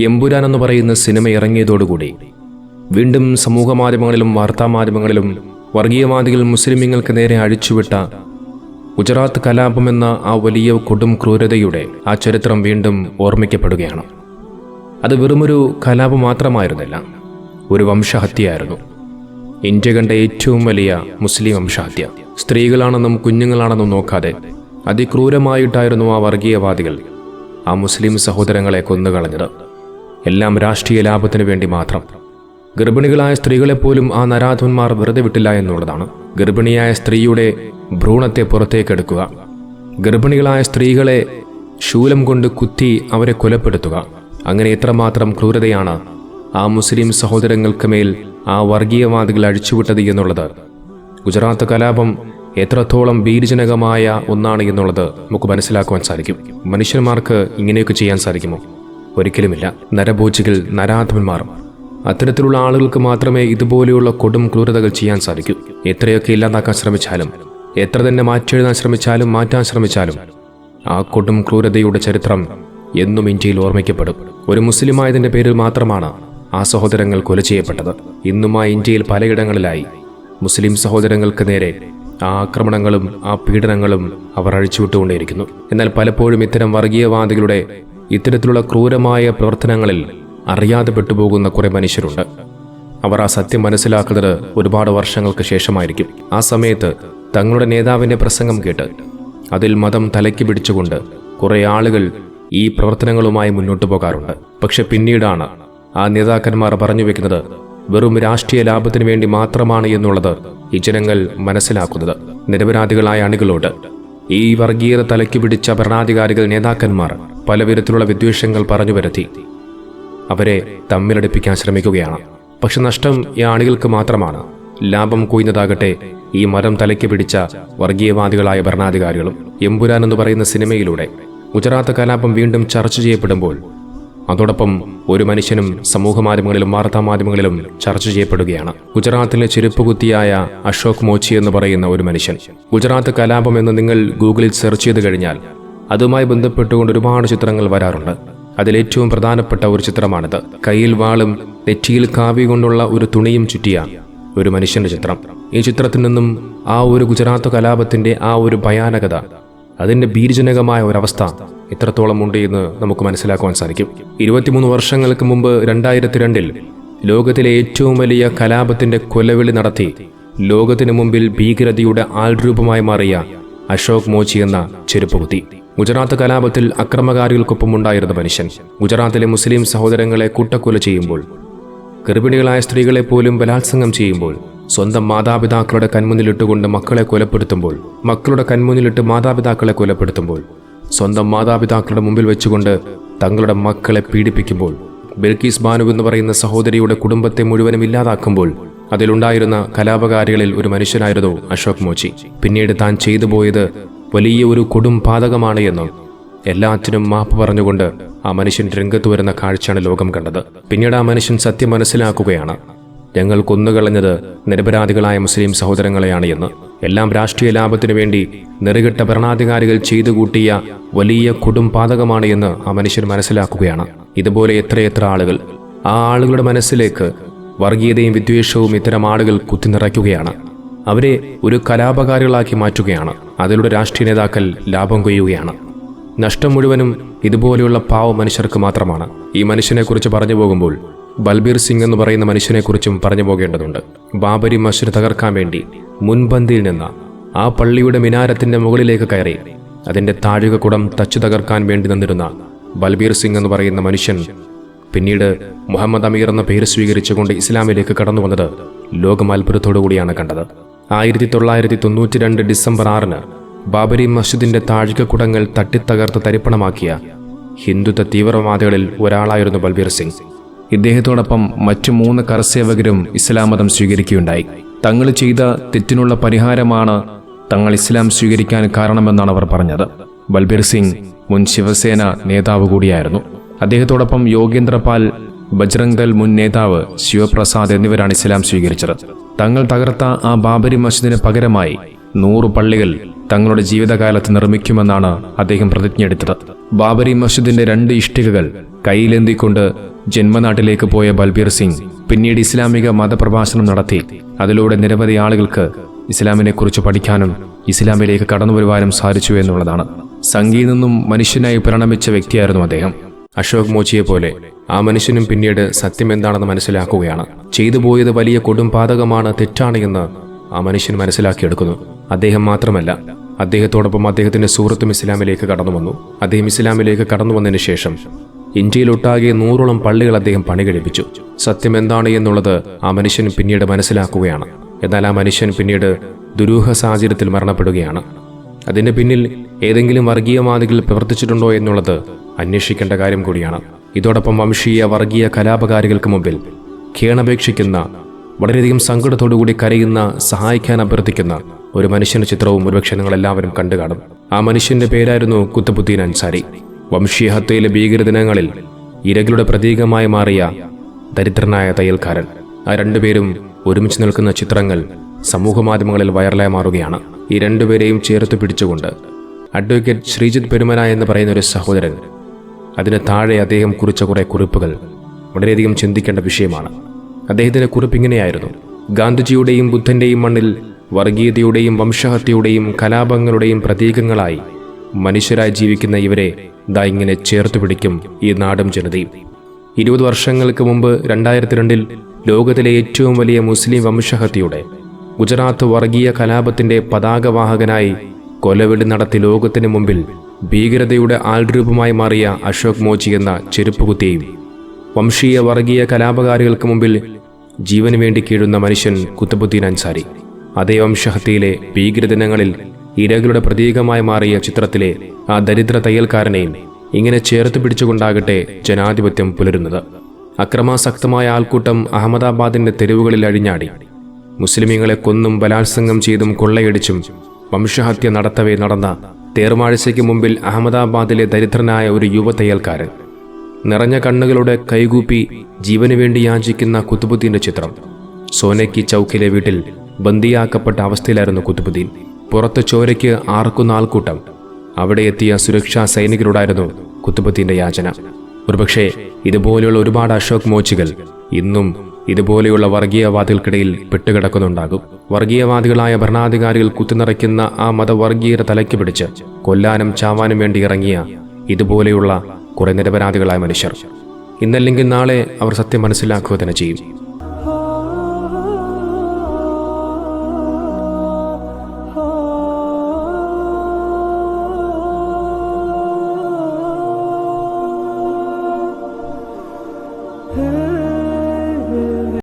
എമ്പുരാൻ എന്ന് പറയുന്ന സിനിമ ഇറങ്ങിയതോടുകൂടി വീണ്ടും സമൂഹ മാധ്യമങ്ങളിലും വാർത്താ മാധ്യമങ്ങളിലും വർഗീയവാദികൾ മുസ്ലിമീങ്ങൾക്ക് നേരെ അഴിച്ചുവിട്ട ഗുജറാത്ത് കലാപം എന്ന ആ വലിയ കൊടും ക്രൂരതയുടെ ആ ചരിത്രം വീണ്ടും ഓർമ്മിക്കപ്പെടുകയാണ്. അത് വെറുമൊരു കലാപം മാത്രമായിരുന്നില്ല ഒരു വംശഹത്യയായിരുന്നു. ഇന്ത്യ കണ്ട ഏറ്റവും വലിയ മുസ്ലിം വംശഹത്യ. സ്ത്രീകളാണെന്നും കുഞ്ഞുങ്ങളാണെന്നും നോക്കാതെ അതിക്രൂരമായിട്ടായിരുന്നു ആ വർഗീയവാദികൾ ആ മുസ്ലിം സഹോദരങ്ങളെ കൊന്നുകളഞ്ഞത്. എല്ലാം രാഷ്ട്രീയ ലാഭത്തിന് വേണ്ടി മാത്രം. ഗർഭിണികളായ സ്ത്രീകളെപ്പോലും ആ നരാധവന്മാർ വെറുതെ വിട്ടില്ല എന്നുള്ളതാണ്. ഗർഭിണിയായ സ്ത്രീയുടെ ഭ്രൂണത്തെ പുറത്തേക്കെടുക്കുക. ഗർഭിണികളായ സ്ത്രീകളെ ശൂലം കൊണ്ട് കുത്തി അവരെ കൊലപ്പെടുത്തുക. അങ്ങനെ എത്രമാത്രം ക്രൂരതയാണ് ആ മുസ്ലിം സഹോദരങ്ങൾക്ക് മേൽ ആ വർഗീയവാദികൾ അഴിച്ചുവിട്ടത് എന്നുള്ളത്. ഗുജറാത്ത് കലാപം എത്രത്തോളം ഭീരുജനകമായ ഒന്നാണ് എന്നുള്ളത് നമുക്ക് മനസ്സിലാക്കുവാൻ സാധിക്കും. മനുഷ്യന്മാർക്ക് ഇങ്ങനെയൊക്കെ ചെയ്യാൻ സാധിക്കുമോ? ഒരിക്കലുമില്ല. നരഭോജികൾ നരാധമന്മാർ. അത്തരത്തിലുള്ള ആളുകൾക്ക് മാത്രമേ ഇതുപോലെയുള്ള കൊടും ക്രൂരതകൾ ചെയ്യാൻ സാധിക്കൂ. എത്രയൊക്കെ ഇല്ലാതാക്കാൻ ശ്രമിച്ചാലും എത്ര തന്നെ മാറ്റെഴുതാൻ ശ്രമിച്ചാലും മാറ്റാൻ ശ്രമിച്ചാലും ആ കൊടും ക്രൂരതയുടെ ചരിത്രം എന്നും ഇന്ത്യയിൽ ഓർമ്മിക്കപ്പെടും. ഒരു മുസ്ലിമായതിന്റെ പേരിൽ മാത്രമാണ് ആ സഹോദരങ്ങൾ കൊല ചെയ്യപ്പെട്ടത്. ഇന്നും ആ ഇന്ത്യയിൽ പലയിടങ്ങളിലായി മുസ്ലിം സഹോദരങ്ങൾക്ക് നേരെ ആ ആക്രമണങ്ങളും ആ പീഡനങ്ങളും അവർ അഴിച്ചുവിട്ടുകൊണ്ടേയിരിക്കുന്നു. എന്നാൽ പലപ്പോഴും ഇത്തരം വർഗീയവാദികളുടെ ഇത്തരത്തിലുള്ള ക്രൂരമായ പ്രവർത്തനങ്ങളിൽ അറിയാതെ പെട്ടുപോകുന്ന കുറെ മനുഷ്യരുണ്ട്. അവർ ആ സത്യം മനസ്സിലാക്കുന്നത് ഒരുപാട് വർഷങ്ങൾക്ക് ശേഷമായിരിക്കും. ആ സമയത്ത് തങ്ങളുടെ നേതാവിന്റെ പ്രസംഗം കേട്ട് അതിൽ മതം തലയ്ക്ക് പിടിച്ചുകൊണ്ട് കുറേ ആളുകൾ ഈ പ്രവർത്തനങ്ങളുമായി മുന്നോട്ട് പോകാറുണ്ട്. പക്ഷെ പിന്നീടാണ് ആ നേതാക്കന്മാർ പറഞ്ഞു വെക്കുന്നത് വെറും രാഷ്ട്രീയ ലാഭത്തിനു വേണ്ടി മാത്രമാണ് എന്നുള്ളത് ഈ ജനങ്ങൾ മനസ്സിലാക്കുന്നത്. നിരപരാധികളായ അണികളോട് ഈ വർഗീയത തലയ്ക്ക് പിടിച്ച ഭരണാധികാരികൾ നേതാക്കന്മാർ പല വിധത്തിലുള്ള വിദ്വേഷങ്ങൾ പറഞ്ഞു വരുത്തി അവരെ തമ്മിലടുപ്പിക്കാൻ ശ്രമിക്കുകയാണ്. പക്ഷെ നഷ്ടം ഈ ആണികൾക്ക് മാത്രമാണ്. ലാഭം കൊയ്യുന്നതാകട്ടെ ഈ മരം തലയ്ക്ക് പിടിച്ച വർഗീയവാദികളായ ഭരണാധികാരികളും എമ്പുരാൻ എന്ന് പറയുന്ന സിനിമയിലൂടെ ഗുജറാത്ത് കലാപം വീണ്ടും ചർച്ച ചെയ്യപ്പെടുമ്പോൾ അതോടൊപ്പം ഒരു മനുഷ്യനും സമൂഹമാധ്യമങ്ങളിലും വാർത്താമാധ്യമങ്ങളിലും ചർച്ച ചെയ്യപ്പെടുകയാണ്. ഗുജറാത്തിലെ ചെരുപ്പുകുത്തിയായ അശോക് മോച്ചി എന്ന് പറയുന്ന ഒരു മനുഷ്യൻ. ഗുജറാത്ത് കലാപം എന്ന് നിങ്ങൾ ഗൂഗിളിൽ സെർച്ച് ചെയ്ത് കഴിഞ്ഞാൽ അതുമായി ബന്ധപ്പെട്ടുകൊണ്ട് ഒരുപാട് ചിത്രങ്ങൾ വരാറുണ്ട്. അതിലേറ്റവും പ്രധാനപ്പെട്ട ഒരു ചിത്രമാണിത്. കയ്യിൽ വാളും നെറ്റിയിൽ കാവി കൊണ്ടുള്ള ഒരു തുണിയും ചുറ്റിയ ഒരു മനുഷ്യന്റെ ചിത്രം. ഈ ചിത്രത്തിൽ നിന്നും ആ ഒരു ഗുജറാത്ത് കലാപത്തിന്റെ ആ ഒരു ഭയാനകത അതിന്റെ ഭീരുജനകമായ ഒരവസ്ഥ എത്രത്തോളം ഉണ്ട് എന്ന് നമുക്ക് മനസ്സിലാക്കുവാൻ സാധിക്കും. ഇരുപത്തിമൂന്ന് വർഷങ്ങൾക്ക് മുമ്പ് രണ്ടായിരത്തി രണ്ടിൽ ലോകത്തിലെ ഏറ്റവും വലിയ കലാപത്തിന്റെ കൊലവിളി നടത്തി ലോകത്തിനു മുമ്പിൽ ഭീകരതയുടെ ആൾരൂപമായി മാറിയ അശോക് മോചി എന്ന ചെരുപ്പുകുത്തി. ഗുജറാത്ത് കലാപത്തിൽ അക്രമകാരികൾക്കൊപ്പം ഉണ്ടായിരുന്ന മനുഷ്യൻ ഗുജറാത്തിലെ മുസ്ലിം സഹോദരങ്ങളെ കൂട്ടക്കൊല ചെയ്യുമ്പോൾ ഗർഭിണികളായ സ്ത്രീകളെ പോലും ബലാത്സംഗം ചെയ്യുമ്പോൾ സ്വന്തം മാതാപിതാക്കളുടെ കൺമുന്നിലിട്ടുകൊണ്ട് മക്കളെ കൊലപ്പെടുത്തുമ്പോൾ മക്കളുടെ കൺമുന്നിലിട്ട് മാതാപിതാക്കളെ കൊലപ്പെടുത്തുമ്പോൾ സ്വന്തം മാതാപിതാക്കളുടെ മുമ്പിൽ വെച്ചുകൊണ്ട് തങ്ങളുടെ മക്കളെ പീഡിപ്പിക്കുമ്പോൾ ബിൽക്കീസ് ബാനു എന്ന് പറയുന്ന സഹോദരിയുടെ കുടുംബത്തെ മുഴുവനും ഇല്ലാതാക്കുമ്പോൾ അതിലുണ്ടായിരുന്ന കലാപകാരികളിൽ ഒരു മനുഷ്യനായിരുന്നു അശോക് മോച്ചി. പിന്നീട് താൻ ചെയ്തു പോയത് വലിയ ഒരു കൊടും പാതകമാണ് എന്നും എല്ലാറ്റിനും മാപ്പ് പറഞ്ഞുകൊണ്ട് ആ മനുഷ്യൻ രംഗത്ത് വരുന്ന കാഴ്ചയാണ് ലോകം കണ്ടത്. പിന്നീട് ആ മനുഷ്യൻ സത്യം മനസ്സിലാക്കുകയാണ്. ഞങ്ങൾ കൊന്നുകളഞ്ഞത് നിരപരാധികളായ മുസ്ലിം സഹോദരങ്ങളെയാണ് എന്ന്. എല്ലാം രാഷ്ട്രീയ ലാഭത്തിനു വേണ്ടി നെറുകെട്ട ഭരണാധികാരികൾ ചെയ്തു കൂട്ടിയ വലിയ കൊടുംപാതകമാണ് എന്ന് ആ മനുഷ്യൻ മനസ്സിലാക്കുകയാണ്. ഇതുപോലെ എത്രയെത്ര ആളുകൾ ആ ആളുകളുടെ മനസ്സിലേക്ക് വർഗീയതയും വിദ്വേഷവും ഇത്തരം ആളുകൾ കുത്തിനിറയ്ക്കുകയാണ് അവരെ ഒരു കലാപകാരികളാക്കി മാറ്റുകയാണ്. അതിലൂടെ രാഷ്ട്രീയ നേതാക്കൾ ലാഭം കൊയ്യുകയാണ്. നഷ്ടം മുഴുവനും ഇതുപോലെയുള്ള പാവ മനുഷ്യർക്ക് മാത്രമാണ്. ഈ മനുഷ്യനെക്കുറിച്ച് പറഞ്ഞു പോകുമ്പോൾ ബൽബീർ സിംഗ് എന്ന് പറയുന്ന മനുഷ്യനെക്കുറിച്ചും പറഞ്ഞു പോകേണ്ടതുണ്ട്. ബാബരി മസ്ജിദ് തകർക്കാൻ വേണ്ടി മുൻപന്തിയിൽ നിന്ന് ആ പള്ളിയുടെ മിനാരത്തിന്റെ മുകളിലേക്ക് കയറി അതിന്റെ താഴികക്കുടം തച്ചു തകർക്കാൻ വേണ്ടി നിന്നിരുന്ന ബൽബീർ സിംഗ് എന്ന് പറയുന്ന മനുഷ്യൻ പിന്നീട് മുഹമ്മദ് അമീർ എന്ന പേര് സ്വീകരിച്ചുകൊണ്ട് ഇസ്ലാമിലേക്ക് കടന്നു വന്നത് ലോകം കണ്ടത്. ആയിരത്തി തൊള്ളായിരത്തി തൊണ്ണൂറ്റി രണ്ട് ഡിസംബർ ആറിന് ബാബരി മസ്ജിദിന്റെ താഴികക്കുടങ്ങൾ തട്ടിത്തകർത്ത് തരിപ്പണമാക്കിയ ഹിന്ദുത്വ തീവ്രവാദികളിൽ ഒരാളായിരുന്നു ബൽബീർ സിംഗ്. ഇദ്ദേഹത്തോടൊപ്പം മറ്റു മൂന്ന് കരസേവകരും ഇസ്ലാം മതം സ്വീകരിക്കുകയുണ്ടായി. തങ്ങൾ ചെയ്ത തെറ്റിനുള്ള പരിഹാരമാണ് തങ്ങൾ ഇസ്ലാം സ്വീകരിക്കാൻ കാരണമെന്നാണ് അവർ പറഞ്ഞത്. ബൽബീർ സിംഗ് മുൻ ശിവസേന നേതാവ് കൂടിയായിരുന്നു. അദ്ദേഹത്തോടൊപ്പം യോഗേന്ദ്രപാൽ ബജ്രംഗ് ദൽ മുൻ നേതാവ് ശിവപ്രസാദ് എന്നിവരാണ് ഇസ്ലാം സ്വീകരിച്ചത്. തങ്ങൾ തകർത്ത ആ ബാബരി മസ്ജിദിന് പകരമായി നൂറ് പള്ളികൾ തങ്ങളുടെ ജീവിതകാലത്ത് നിർമ്മിക്കുമെന്നാണ് അദ്ദേഹം പ്രതിജ്ഞയെടുത്തത്. ബാബരി മസ്ജിദിന്റെ രണ്ട് ഇഷ്ടികകൾ കയ്യിലെന്തിക്കൊണ്ട് ജന്മനാട്ടിലേക്ക് പോയ ബൽബീർ സിംഗ് പിന്നീട് ഇസ്ലാമിക മതപ്രഭാഷണം നടത്തി. അതിലൂടെ നിരവധി ആളുകൾക്ക് ഇസ്ലാമിനെക്കുറിച്ച് പഠിക്കാനും ഇസ്ലാമിലേക്ക് കടന്നു വരുവാനും സാധിച്ചു എന്നുള്ളതാണ്. സംഗീ നിന്നും മനുഷ്യനായി പരിണമിച്ച വ്യക്തിയായിരുന്നു അദ്ദേഹം. അശോക് മോച്ചിയെ പോലെ ആ മനുഷ്യനും പിന്നീട് സത്യം എന്താണെന്ന് മനസ്സിലാക്കുകയാണ്. ചെയ്തു പോയത് വലിയ കൊടുംപാതകമാണ് തെറ്റാണ് എന്ന് ആ മനുഷ്യൻ മനസ്സിലാക്കിയെടുക്കുന്നു. അദ്ദേഹം മാത്രമല്ല അദ്ദേഹത്തോടൊപ്പം അദ്ദേഹത്തിന്റെ സുഹൃത്തും ഇസ്ലാമിലേക്ക് കടന്നു വന്നു. അദ്ദേഹം ഇസ്ലാമിലേക്ക് കടന്നു വന്നതിന് ശേഷം ഇന്ത്യയിലൊട്ടാകെ നൂറോളം പള്ളികൾ അദ്ദേഹം പണി കഴിപ്പിച്ചു സത്യം എന്താണ് എന്നുള്ളത് ആ മനുഷ്യൻ പിന്നീട് മനസ്സിലാക്കുകയാണ്. എന്നാൽ ആ മനുഷ്യൻ പിന്നീട് ദുരൂഹ സാഹചര്യത്തിൽ മരണപ്പെടുകയാണ്. അതിന്റെ പിന്നിൽ ഏതെങ്കിലും വർഗീയവാദികൾ പ്രവർത്തിച്ചിട്ടുണ്ടോ എന്നുള്ളത് അന്വേഷിക്കേണ്ട കാര്യം കൂടിയാണ്. ഇതോടൊപ്പം വംശീയ വർഗീയ കലാപകാരികൾക്ക് മുമ്പിൽ കേണപേക്ഷിക്കുന്ന വളരെയധികം സങ്കടത്തോടുകൂടി കരയുന്ന സഹായിക്കാൻ അഭ്യർത്ഥിക്കുന്ന ഒരു മനുഷ്യന്റെ ചിത്രവും ഒരുപക്ഷെ നിങ്ങൾ എല്ലാവരും കണ്ടു കാണും. ആ മനുഷ്യന്റെ പേരായിരുന്നു കുത്തബുദ്ദീൻ അൻസാരി. വംശീയ ഹത്യയിലെ ഭീകരദിനങ്ങളിൽ ഇരകളുടെ പ്രതീകമായി മാറിയ ദരിദ്രനായ തയ്യൽക്കാരൻ. ആ രണ്ടുപേരും ഒരുമിച്ച് നിൽക്കുന്ന ചിത്രങ്ങൾ സമൂഹമാധ്യമങ്ങളിൽ വൈറലായി മാറുകയാണ്. ഈ രണ്ടുപേരെയും ചേർത്ത് പിടിച്ചുകൊണ്ട് അഡ്വക്കേറ്റ് ശ്രീജിത് പെരുമന എന്ന് പറയുന്ന ഒരു സഹോദരൻ അതിന് താഴെ അദ്ദേഹം കുറിച്ച കുറേ കുറിപ്പുകൾ വളരെയധികം ചിന്തിക്കേണ്ട വിഷയമാണ്. അദ്ദേഹത്തിന്റെ കുറിപ്പ് ഇങ്ങനെയായിരുന്നു. ഗാന്ധിജിയുടെയും ബുദ്ധന്റെയും മണ്ണിൽ വർഗീയതയുടെയും വംശഹത്യയുടെയും കലാപങ്ങളുടെയും പ്രതീകങ്ങളായി മനുഷ്യരായി ജീവിക്കുന്ന ഇവരെ ദാ ഇങ്ങനെ ചേർത്തു പിടിക്കും ഈ നാടും ജനതയും. ഇരുപത് വർഷങ്ങൾക്ക് മുമ്പ് രണ്ടായിരത്തി രണ്ടിൽ ലോകത്തിലെ ഏറ്റവും വലിയ മുസ്ലിം വംശഹത്യയുടെ ഗുജറാത്ത് വർഗീയ കലാപത്തിന്റെ പതാകവാഹകനായി കൊലവിളി നടത്തി ലോകത്തിന് മുമ്പിൽ ഭീകരതയുടെ ആൾരൂപമായി മാറിയ അശോക് മോചി എന്ന ചെരുപ്പുകുത്തിയും വംശീയ വർഗീയ കലാപകാരികൾക്ക് മുമ്പിൽ ജീവന് വേണ്ടി കീഴുന്ന മനുഷ്യൻ കുത്തബുദ്ദീൻ അൻസാരി. അതേ വംശഹത്യയിലെ ഭീകരദിനങ്ങളിൽ ഇരകളുടെ പ്രതീകമായി മാറിയ ചിത്രത്തിലെ ആ ദരിദ്ര തയ്യൽക്കാരനെയും ഇങ്ങനെ ചേർത്ത് പിടിച്ചുകൊണ്ടാകട്ടെ ജനാധിപത്യം പുലരുന്നത്. അക്രമാസക്തമായ ആൾക്കൂട്ടം അഹമ്മദാബാദിന്റെ തെരുവുകളിൽ അഴിഞ്ഞാടി. മുസ്ലിമീങ്ങളെ കൊന്നും ബലാത്സംഗം ചെയ്തും കൊള്ളയടിച്ചും വംശഹത്യ നടത്തവേ നടന്ന തേർമാഴ്ചയ്ക്ക് മുമ്പിൽ അഹമ്മദാബാദിലെ ദരിദ്രനായ ഒരു യുവ തയ്യൽക്കാരൻ. നിറഞ്ഞ കണ്ണുകളുടെ കൈകൂപ്പി ജീവനു വേണ്ടി യാചിക്കുന്ന കുത്തുബുദ്ദീന്റെ ചിത്രം. സോനക്കി ചൗക്കിലെ വീട്ടിൽ ബന്ദിയാക്കപ്പെട്ട അവസ്ഥയിലായിരുന്നു കുത്തുബുദ്ദീൻ. പുറത്ത് ചോരയ്ക്ക് ആർക്കുന്ന ആൾക്കൂട്ടം. അവിടെ എത്തിയ സുരക്ഷാ സൈനികരോടായിരുന്നു കുത്തുബുദ്ദീന്റെ യാചന. ഒരുപക്ഷെ ഇതുപോലെയുള്ള ഒരുപാട് അശോക് മോച്ചികൾ ഇന്നും ഇതുപോലെയുള്ള വർഗീയവാദികൾക്കിടയിൽ പെട്ടുകിടക്കുന്നുണ്ടാകും. വർഗീയവാദികളായ ഭരണാധികാരികൾ കുത്തിനിറയ്ക്കുന്ന ആ മതവർഗീയത തലയ്ക്ക് പിടിച്ച് കൊല്ലാനും ചാവാനും വേണ്ടി ഇറങ്ങിയ ഇതുപോലെയുള്ള കുറെ നിരപരാധികളായ മനുഷ്യർ. ഇന്നല്ലെങ്കിൽ നാളെ അവർ സത്യം മനസ്സിലാക്കുക തന്നെ ചെയ്യും.